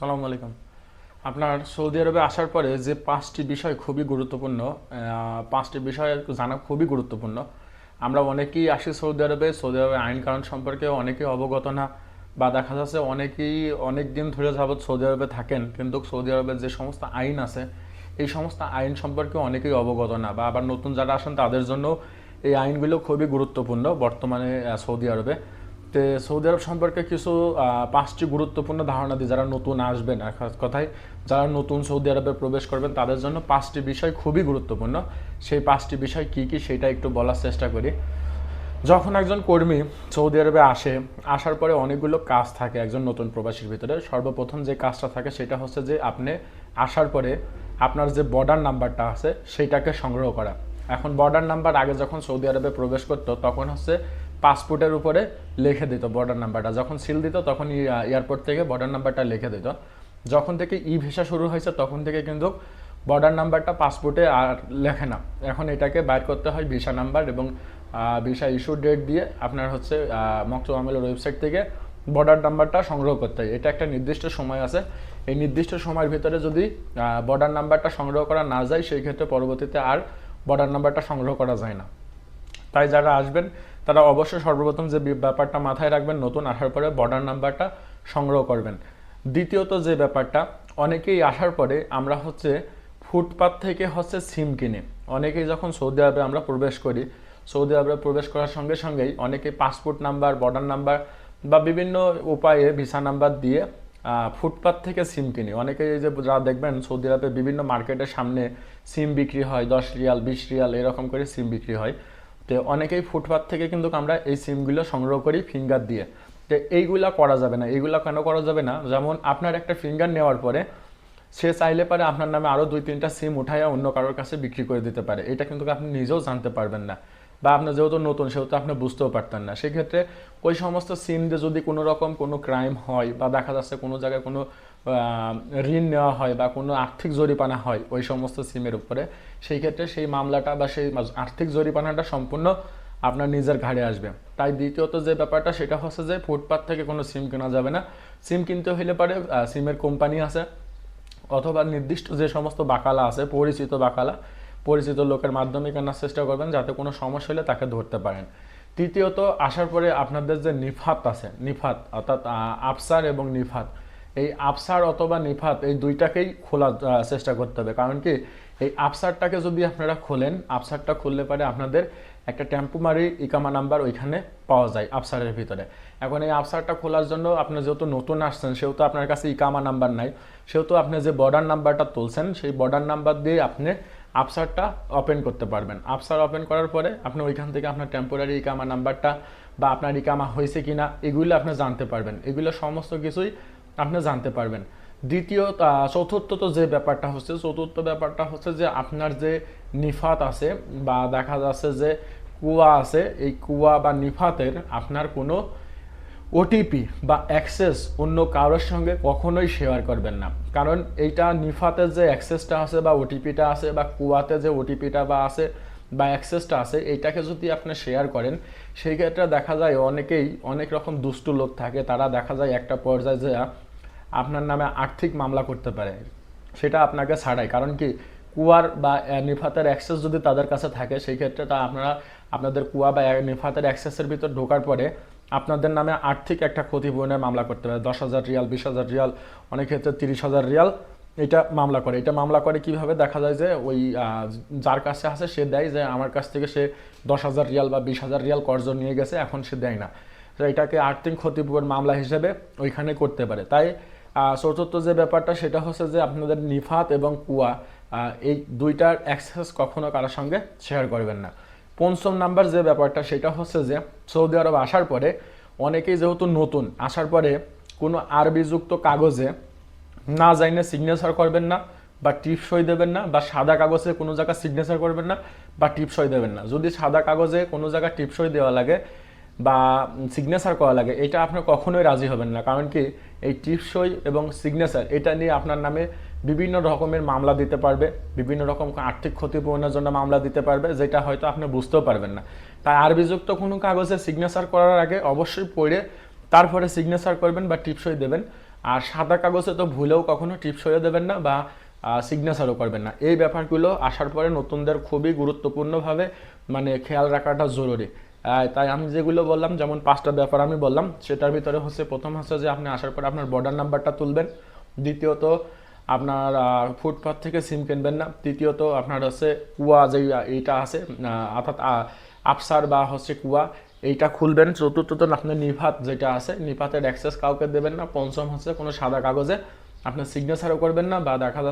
সালাম আলাইকুম। আপনার সৌদি আরবে আসার পরে যে পাঁচটি বিষয় খুবই গুরুত্বপূর্ণ পাঁচটি বিষয় জানা খুবই গুরুত্বপূর্ণ। আমরা অনেকেই আসি সৌদি আরবে সৌদি আরবে আইন কারণ সম্পর্কে অনেকেই অবগত না, বা দেখা যাচ্ছে অনেকেই অনেক দিন ধরে যাবৎ সৌদি আরবে থাকেন, কিন্তু সৌদি আরবের যে সমস্ত আইন আছে, এই সমস্ত আইন সম্পর্কে অনেকেই অবগত না, বা আবার নতুন যারা আসেন তাদের জন্য এই আইনগুলো খুবই গুরুত্বপূর্ণ বর্তমানে সৌদি আরবে। তো সৌদি আরব সম্পর্কে কিছু পাঁচটি গুরুত্বপূর্ণ ধারণা দিই যারা নতুন আসবেন, এক কথায়, যারা নতুন সৌদি আরবে প্রবেশ করবেন, তাদের জন্য পাঁচটি বিষয় খুবই গুরুত্বপূর্ণ। সেই পাঁচটি বিষয় কি কি সেটা একটু বলার চেষ্টা করি। যখন একজন কর্মী সৌদি আরবে আসে, আসার পরে অনেকগুলো কাজ থাকে একজন নতুন প্রবাসীর ভিতরে। সর্বপ্রথম যে কাজটা থাকে সেটা হচ্ছে যে আপনি আসার পরে আপনার যে বর্ডার নাম্বারটা আছে, সেইটাকে সংগ্রহ করা। এখন বর্ডার নাম্বার আগে যখন সৌদি আরবে প্রবেশ করতো, তখন হচ্ছে পাসপোর্টের উপরে লিখে দিত বর্ডার নাম্বারটা যখন সিল দিত তখন এয়ারপোর্ট থেকে বর্ডার নাম্বারটা লিখে দিত। যখন থেকে ই ভিসা শুরু হয়েছে, তখন থেকে কিন্তু বর্ডার নাম্বারটা পাসপোর্টে আর লেখে না। এখন এটাকে বাইর করতে হয় ভিসা নাম্বার এবং ভিসা ইস্যু ডেট দিয়ে আপনার হচ্ছে মকসুদ আমেলের ওয়েবসাইট থেকে বর্ডার নাম্বারটা সংগ্রহ করতে হয়। এটা একটা নির্দিষ্ট সময় আছে। এই নির্দিষ্ট সময়ের ভিতরে যদি বর্ডার নাম্বারটা সংগ্রহ করা না যায়, সেই ক্ষেত্রে পরবর্তীতে আর বর্ডার নাম্বারটা সংগ্রহ করা যায় না। তাই যারা আসবেন তারা অবশ্যই সর্বপ্রথম যে ব্যাপারটা মাথায় রাখবেন নতুন আসার পরে বর্ডার নাম্বারটা সংগ্রহ করবেন। দ্বিতীয়ত যে ব্যাপারটা অনেকেই আসার পরে আমরা হচ্ছে ফুটপাত থেকে হচ্ছে সিম কিনে। অনেকেই যখন সৌদি আরবে আমরা প্রবেশ করি সৌদি আরবে প্রবেশ করার সঙ্গে সঙ্গেই অনেকেই পাসপোর্ট নাম্বার বর্ডার নাম্বার বা বিভিন্ন উপায়ে ভিসা নাম্বার দিয়ে আহ, ফুটপাত থেকে সিম কিনি। অনেকে এই যে যারা দেখবেন সৌদি আরবে বিভিন্ন মার্কেটের সামনে সিম বিক্রি হয় দশ রিয়াল বিশ রিয়াল এরকম করে সিম বিক্রি হয়। তো অনেকেই ফুটপাথ থেকে কিন্তু আমরা এই সিমগুলো সংগ্রহ করি ফিঙ্গার দিয়ে। তো এইগুলা করা যাবে না। এইগুলা কেন করা যাবে না? যেমন আপনার একটা ফিঙ্গার নেওয়ার পরে সে চাইলে পারে আপনার নামে আরও দুই তিনটা সিম উঠাইয়া অন্য কারোর কাছে বিক্রি করে দিতে পারে। এটা কিন্তু আপনি নিজেও জানতে পারবেন না। বা আপনার যেহেতু নতুন, সেহেতু আপনি বুঝতেও পারতেন না। সেক্ষেত্রে ওই সমস্ত সিম দিয়ে যদি কোনো রকম কোনো ক্রাইম হয় বা দেখা যাচ্ছে কোনো জায়গায় কোনো ঋণ নেওয়া হয় বা কোনো আর্থিক জরিপানা হয় ওই সমস্ত সিমের উপরে, সেই ক্ষেত্রে সেই মামলাটা বা সেই আর্থিক জরিপানাটা সম্পূর্ণ আপনার নিজের ঘাড়ে আসবে। তাই দ্বিতীয়ত যে ব্যাপারটা, সেটা হচ্ছে যে ফুটপাথ থেকে কোনো সিম কেনা যাবে না। সিম কিনতে হইলে পারে সিমের কোম্পানি আছে। অথবা নির্দিষ্ট যে সমস্ত বাকালা আছে, পরিচিত বাকালা পরিচিত লোকের মাধ্যমে কেনার চেষ্টা করবেন যাতে কোনো সমস্যা হলে তাকে ধরতে পারেন। তৃতীয়ত, আসার পরে আপনাদের যে নিফাত আছে, নিফাত, অর্থাৎ আফসার এবং নিফাত, এই আফসার অথবা নিফাত এই দুইটাকেই খোলার চেষ্টা করতে হবে। কারণ কি, এই আফসারটাকে যদি আপনারা খোলেন আফসারটা খুললে পারে আপনাদের একটা টেম্পোমারি ইকামা নাম্বার ওইখানে পাওয়া যায় আফসারের ভিতরে। এখন এই আফসারটা খোলার জন্য আপনি যেহেতু নতুন আসছেন, সেহেতু আপনার কাছে ইকামা নাম্বার নাই, সেহেতু আপনি যে বর্ডার নাম্বারটা তুলছেন, সেই বর্ডার নাম্বার দিয়ে আপনি আফসারটা ওপেন করতে পারবেন। আফসার ওপেন করার পরে আপনি ওইখান থেকে আপনার টেম্পোরারি ইকামা নাম্বারটা বা আপনার ইকামা হয়েছে কি না এগুলো আপনি জানতে পারবেন। এগুলো সমস্ত কিছুই আপনি জানতে পারবেন। দ্বিতীয় চতুর্থ তো যে ব্যাপারটা হচ্ছে, চতুর্থ ব্যাপারটা হচ্ছে যে আপনার যে নিফাত আছে বা দেখা যাচ্ছে যে কুয়া আছে, এই কুয়া বা নিফাতের আপনার কোনো ওটিপি বা অ্যাক্সেস অন্য কারোর সঙ্গে কখনোই শেয়ার করবেন না। কারণ এইটা নিফাতের যে অ্যাক্সেসটা আছে বা ওটিপিটা আছে বা কুয়াতে যে ওটিপিটা বা আছে বা অ্যাক্সেসটা আছে, এইটাকে যদি আপনি শেয়ার করেন, সেই ক্ষেত্রে দেখা যায় অনেকেই অনেক রকম দুষ্টু লোক থাকে। তারা দেখা যায় একটা পর্যায়ে যে আপনার নামে আর্থিক মামলা করতে পারে, সেটা আপনাকে ছাড়াই কারণ কি, কুয়ার বা নিফাতের অ্যাক্সেস যদি তাদের কাছে থাকে, সেই ক্ষেত্রে তা আপনারা, আপনাদের কুয়া বা নিফাতের অ্যাক্সেসের ভিতর ঢোকার পরে আপনাদের নামে আর্থিক একটা ক্ষতিপূরণের মামলা করতে পারে। দশ হাজার রিয়াল, বিশ হাজার রিয়াল, অনেক ক্ষেত্রে তিরিশ হাজার রিয়াল এটা মামলা করে। এটা মামলা করে কীভাবে? দেখা যায় যে ওই যার কাছে আছে সে দেয় যে আমার কাছ থেকে সে দশ হাজার রিয়াল বা বিশ হাজার রিয়াল কর্জ নিয়ে গেছে, এখন সে দেয় না। তো এটাকে আর্থিক ক্ষতিপূরণ মামলা হিসেবে ওইখানে করতে পারে। তাই চতুর্থ যে ব্যাপারটা সেটা হচ্ছে যে আপনাদের নিফাত এবং কুয়া এই দুইটার অ্যাক্সেস কখনো কারোর সঙ্গে শেয়ার করবেন না। পঞ্চম নাম্বার যে ব্যাপারটা, সেটা হচ্ছে যে সৌদি আরব আসার পরে অনেকেই যেহেতু নতুন, আসার পরে কোনো আরবিযুক্ত কাগজে না জাইনে সিগনেচার করবেন না বা টিপ সই দেবেন না বা সাদা কাগজে কোনো জায়গায় সিগনেচার করবেন না বা টিপ সই দেবেন না। যদি সাদা কাগজে কোনো জায়গায় টিপ সই দেওয়া লাগে বা সিগনেচার করা লাগে, এটা আপনি কখনোই রাজি হবেন না। কারণ কি এই টিপসই এবং সিগনেচার এটা নিয়ে আপনার নামে বিভিন্ন রকমের মামলা দিতে পারবে, বিভিন্ন রকম আর্থিক ক্ষতিপূরণের জন্য মামলা দিতে পারবে, যেটা হয়তো আপনি বুঝতেও পারবেন না। তাই আরবিযুক্ত কোনো কাগজে সিগনেচার করার আগে অবশ্যই পড়ে, তারপরে সিগনেচার করবেন বা টিপসই দেবেন। আর সাদা কাগজে তো ভুলেও কখনো টিপস হয়ে দেবেন না বা সিগনেচারও করবেন না। এই ব্যাপারগুলো আসার পরে নতুনদের খুবই গুরুত্বপূর্ণভাবে মানে খেয়াল রাখাটা জরুরি। তাই আমি যেগুলো বললাম, যেমন পাঁচটা ব্যাপার আমি বললাম, সেটার ভিতরে হচ্ছে প্রথম হচ্ছে যে আপনি আসার পরে আপনার বর্ডার নাম্বারটা তুলবেন। দ্বিতীয়ত আপনার ফুটপাথ থেকে সিম কিনবেন না। তৃতীয়ত আপনার হচ্ছে কুয়া যে এইটা আছে অর্থাৎ আফসার বা হচ্ছে কুয়া, এইটা খুলবেন। চতুর্থত আপনার নিভাত যেটা আছে নিপাতের অ্যাক্সেস কাউকে দেবেন না। পঞ্চম হচ্ছে কোনো সাদা কাগজে। আপনার সিগনেচারও করবেন না বা দেখা যাচ্ছে